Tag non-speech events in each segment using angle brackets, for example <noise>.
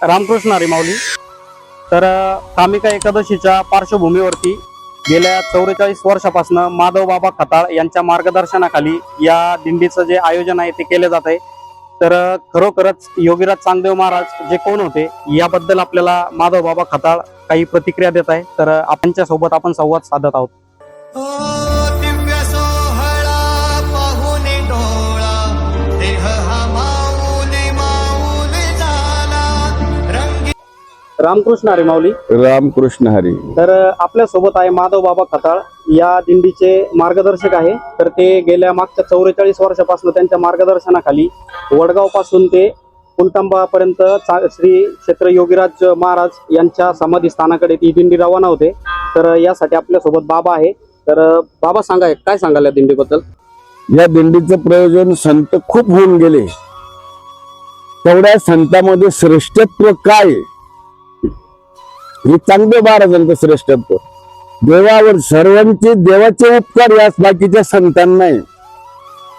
रामकृष्ण हरी माऊली तर कामिका एकादशीच्या पार्श्वभूमीवरती गेल्या चौवेचाळीस वर्षापासून माधव बाबा खताळ यांच्या मार्गदर्शनाखाली या दिंडीचं जे आयोजन आहे ते केले जात आहे तर खरोखरच योगीराज चांगदेव महाराज जे कोण होते याबद्दल आपल्याला माधव बाबा खताळ काही प्रतिक्रिया देत आहे तर आपणच्या सोबत आपण संवाद साधत आहोत. हो. रामकृष्ण हरी माऊली. रामकृष्ण हरी. तर आपल्यासोबत आहे माधव बाबा खताळ. या दिंडीचे मार्गदर्शक आहे. तर ते गेल्या मागच्या चौवेचाळीस वर्षापासून त्यांच्या मार्गदर्शनाखाली वडगावपासून ते चा- श्री क्षेत्र योगीराज महाराज यांच्या समाधी स्थानाकडे ती दिंडी रवाना होते. तर यासाठी आपल्यासोबत बाबा आहे. तर बाबा सांगा काय सांगाल या दिंडीबद्दल? या दिंडीचं प्रयोजन संत खूप होऊन गेले. तेवढ्या संतांमध्ये श्रेष्ठत्व काय? हे चांगले महाराजांचं श्रेष्ठत्व देवावर सर्वांचे देवाचे उपकार यास बाकीच्या संतांना आहे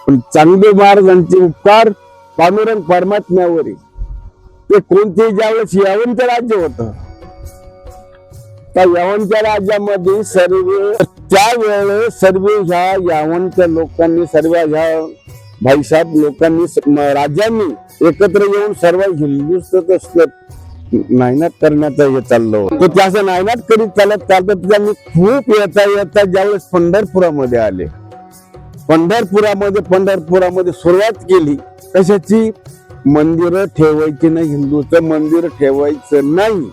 पण चांगले महाराजांचे उपकार पांडुरंग परमात्म्यावर ते कोणतेही ज्यावेळेस यावंत राज्य होतं त्या यावनच्या राज्यामध्ये सर्व त्यावेळेस सर्व ह्या यावनच्या लोकांनी सर्व ह्या भाईसाहेब लोकांनी राज्यांनी एकत्र येऊन सर्व हिंदुस्थान नायनाट करण्याचा हे चाललं तो त्याचं नायनाट करीत चालत चालत त्यांनी खूप येता येता ज्यावेळेस पंढरपुरामध्ये आले. पंढरपुरामध्ये पंढरपुरामध्ये सुरुवात केली. कशाची? मंदिरं ठेवायची नाही हिंदूचं मंदिर ठेवायचं नाही.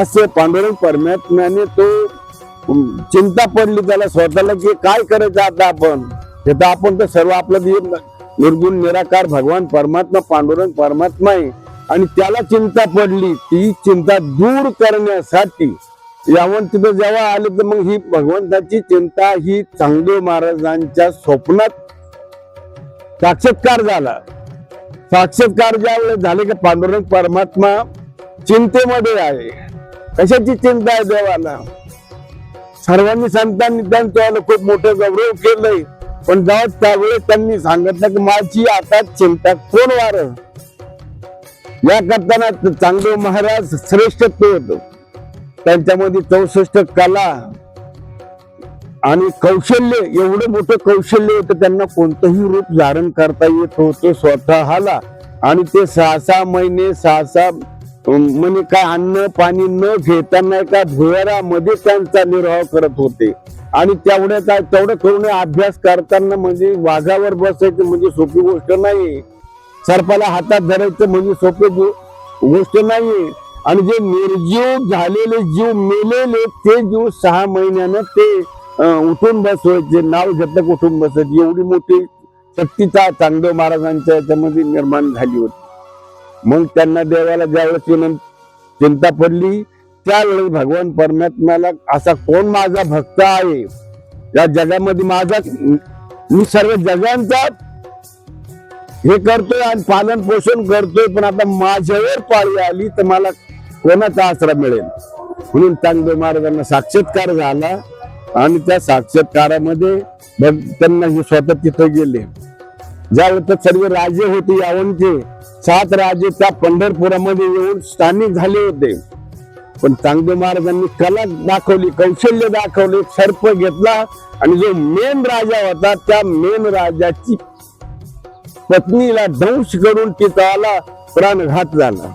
असं पांडुरंग परमात्म्याने तो चिंता पडली त्याला स्वतःला की काय करायचं आता आपण? हे तर आपण तर सर्व आपलं निर्गुण निराकार भगवान परमात्मा पांडुरंग परमात्मा आहे. आणि त्याला चिंता पडली ती चिंता दूर करण्यासाठी. यावं तिथं जेव्हा आले तर मग ही भगवंताची चिंता ही चांगदेव महाराजांच्या स्वप्नात साक्षात्कार झाला. साक्षात्कार ज्यावेळेस झाले की पांडुरंग परमात्मा चिंतेमध्ये आहे. कशाची चिंता आहे देवाला? सर्वांनी संतांनी त्यांच्यावाला खूप मोठं गौरव केलंय. पण जेव्हा त्यावेळेस त्यांनी सांगितलं की माझी आता चिंता कोण वार? या करताना चांगदेव महाराज श्रेष्ठत्व होतो. त्यांच्यामध्ये चौसष्ट कला आणि कौशल्य एवढं मोठं कौशल्य होतं त्यांना कोणतंही रूप धारण करता येत होतं स्वतःला. आणि ते सहा सहा महिने सहा सहा म्हणजे काय अन्न पाणी न घेताना एका भुयारामध्ये त्यांचा निर्वाह करत होते. आणि तेवढ्याचा तेवढं करून अभ्यास करताना म्हणजे वाघावर बसायचं म्हणजे सोपी गोष्ट नाही सर्पाला हातात धरायचं म्हणजे सोपी गोष्ट नाही आणि जे निर्जीव झालेले जीव मेलेले ते जीव सहा महिन्यानं ते उठून बसवायचे नाव झटक उठून बसायचे एवढी मोठी शक्तीचा चांगदेव महाराजांच्या याच्यामध्ये निर्माण झाली होती. मग त्यांना देवाला ज्यावेळेस चिंता पडली. त्यावेळेस भगवान परमात्म्याला असा कोण माझा भक्त आहे? या जगामध्ये माझा मी सर्व जगांचा हे करतोय आणि पालन पोषण करतोय पण आता माझ्यावर पाळी आली तर मला कोणाचा आसरा मिळेल? म्हणून चांगदेव महाराजांना साक्षात्कार झाला आणि त्या साक्षात्कारामध्ये त्यांना हे स्वतः तिथं गेले. ज्यावेळेस सर्व राजे होते यावनचे सात राजे त्या पंढरपुरामध्ये येऊन स्थानिक झाले होते. पण चांगदेव महाराजांनी कला दाखवली कौशल्य दाखवले सर्प घेतला आणि जो मेन राजा होता त्या मेन राजाची पत्नीला दंश करून तिचा प्राणघात झाला.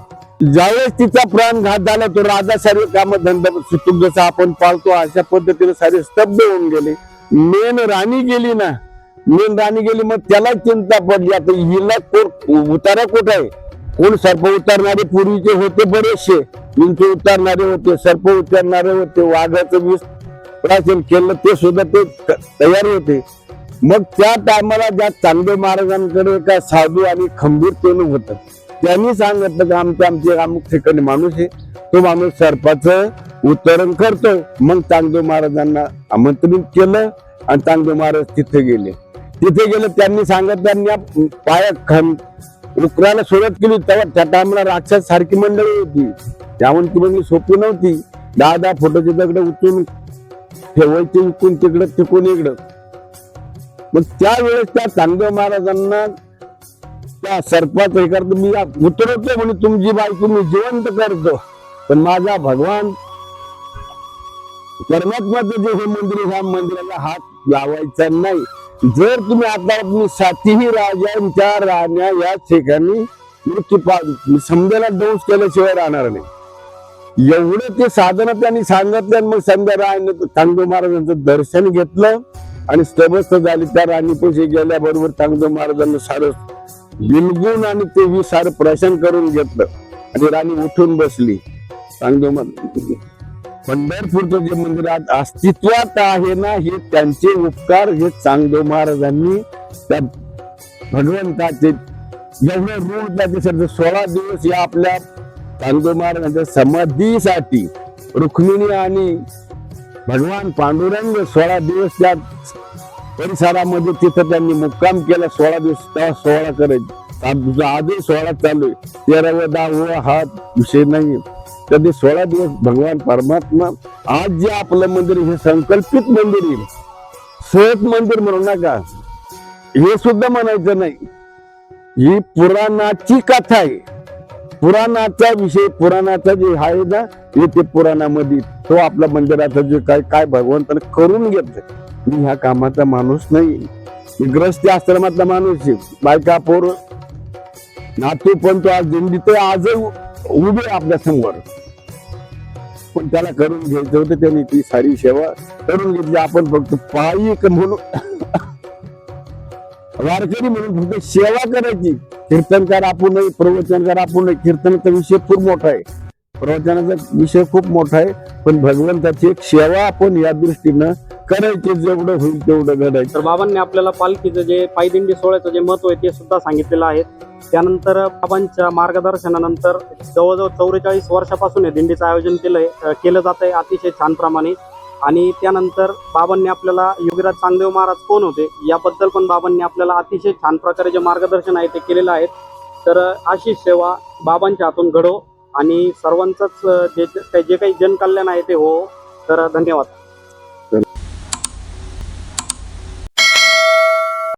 ज्यावेळेस तिचा प्राणघात झाला तो राजा सर्व काम धंदा जसं आपण पाळतो अशा पद्धतीने सारे स्तब्ध होऊन गेले. मेन राणी गेली ना मेन राणी गेली मग त्याला चिंता पडली. आता हिला कोट उतारा कुठं आहे? कोण सर्प उतारणारे पूर्वीचे होते बरेचसे. विंच उतारणारे होते सर्प उतारणारे होते वाघाचं विष प्राचीन केलं ते सुद्धा ते तयार होते. मग त्या टायमाला ज्या चांगदेव महाराजांकडे का साधू आणि खंबीरतेनं होत. त्यांनी सांगितलं की आमच्या आमचे अमुक ठिकाणी माणूस आहे. तो माणूस सर्पाचं उत्तरण करतो. मग चांगदेव महाराजांना आमंत्रित केलं आणि चांगदेव महाराज तिथे गेले. तिथे गेले त्यांनी सांगितलं पाया खं उकरायला सुरुवात केली. तेव्हा त्या टायमाला राक्षस सारखी मंडळी होती. त्यामुळे ती म्हणजे सोपी नव्हती. दहा दहा फोटोचे दगड उचलून ठेवायचे उकून तिकडं तिकून इकडं मग त्यावेळेस त्या चांगदेव महाराजांना त्या सर्पाचं हे करतो. मी उतरवतो म्हणजे तुमची बायको मी जिवंत करतो. पण माझा भगवान परमात्माचं जे हे मंदिर ह्या मंदिराला हात लावायचा नाही. जर तुम्ही आता मी सातीही राजांच्या राण्या या ठिकाणी मृत्यू पा समजायला दंश केल्याशिवाय राहणार नाही. एवढं ते साधनं त्यांनी सांगितलं मग संध्या रायनं तांगो महाराजांचं दर्शन घेतलं आणि स्तबस्त झाली. त्या राणीपाशी गेल्याबरोबर चांगलं महाराजांना सारं बिलगून आणि ते विसार प्रशन करून घेतलं. आणि राणी उठून बसली. चांगलं पंढरपूरचं जे मंदिर आज अस्तित्वात आहे ना हे त्यांचे उपकार हे चांगदेव महाराजांनी त्या भगवंताचे जेवढे ऋण त्याच्यासाठी सोळा दिवस या आपल्या चांगदेव महाराजांच्या समाधीसाठी रुक्मिणी आणि भगवान पांडुरंग सोळा दिवस त्या परिसरामध्ये तिथं त्यांनी मुक्काम केला सोळा दिवस त्या सोळा करायचे आज- आजही सोळा चालू आहे. तेराव्या दहावा हा विषय नाही कधी सोळा दिवस भगवान परमात्मा आज जे आपलं मंदिर हे संकल्पित मंदिर आहे. सहज मंदिर म्हणू नका. हे सुद्धा म्हणायचं नाही. ही पुराणाची कथा आहे. पुराणाचा विषय पुराणाचा जे आहे ना हे ते पुराणामध्ये तो आपल्या मंदिराचा जे काय काय भगवंताने करून घेतलं. मी ह्या कामाचा माणूस नाही. ग्रस्ती आश्रमातला माणूस आहे. बायका पोर नातू पण तो आज दिंडीत आज उभे आहे आपल्यासमोर. पण त्याला करून घ्यायचं होतं त्यांनी ती सारी सेवा करून घेतली. आपण फक्त पायी म्हणून <laughs> वारकरी म्हणून फक्त सेवा करायची. कीर्तनकार आपण नाही प्रवचनकार आपण नाही. कीर्तनाचा विषय खूप मोठा आहे. प्रवचनाचा विषय खूप मोठा आहे पण भगवंताची एक सेवा आपण या दृष्टीनं करायची जेवढं होईल तेवढं घडायचं. तर बाबांनी आपल्याला पालखीचं जे पायदिंडी सोहळ्याचं जे महत्त्व आहे ते सुद्धा सांगितलेलं आहे. त्यानंतर बाबांच्या मार्गदर्शनानंतर जवळजवळ चौवेचाळीस वर्षापासून हे दिंडीचं आयोजन केलंय केलं जात आहे अतिशय छान प्रमाणे. आणि त्यानंतर बाबांनी आपल्याला योगीराज चांगदेव महाराज कोण होते याबद्दल पण बाबांनी आपल्याला अतिशय छान प्रकारे जे मार्गदर्शन आहे ते केलेलं आहे. तर अशी सेवा बाबांच्या हातून घडो आणि सर्वांचंच जे जे जे काही जनकल्याण आहे ते हो. तर धन्यवाद.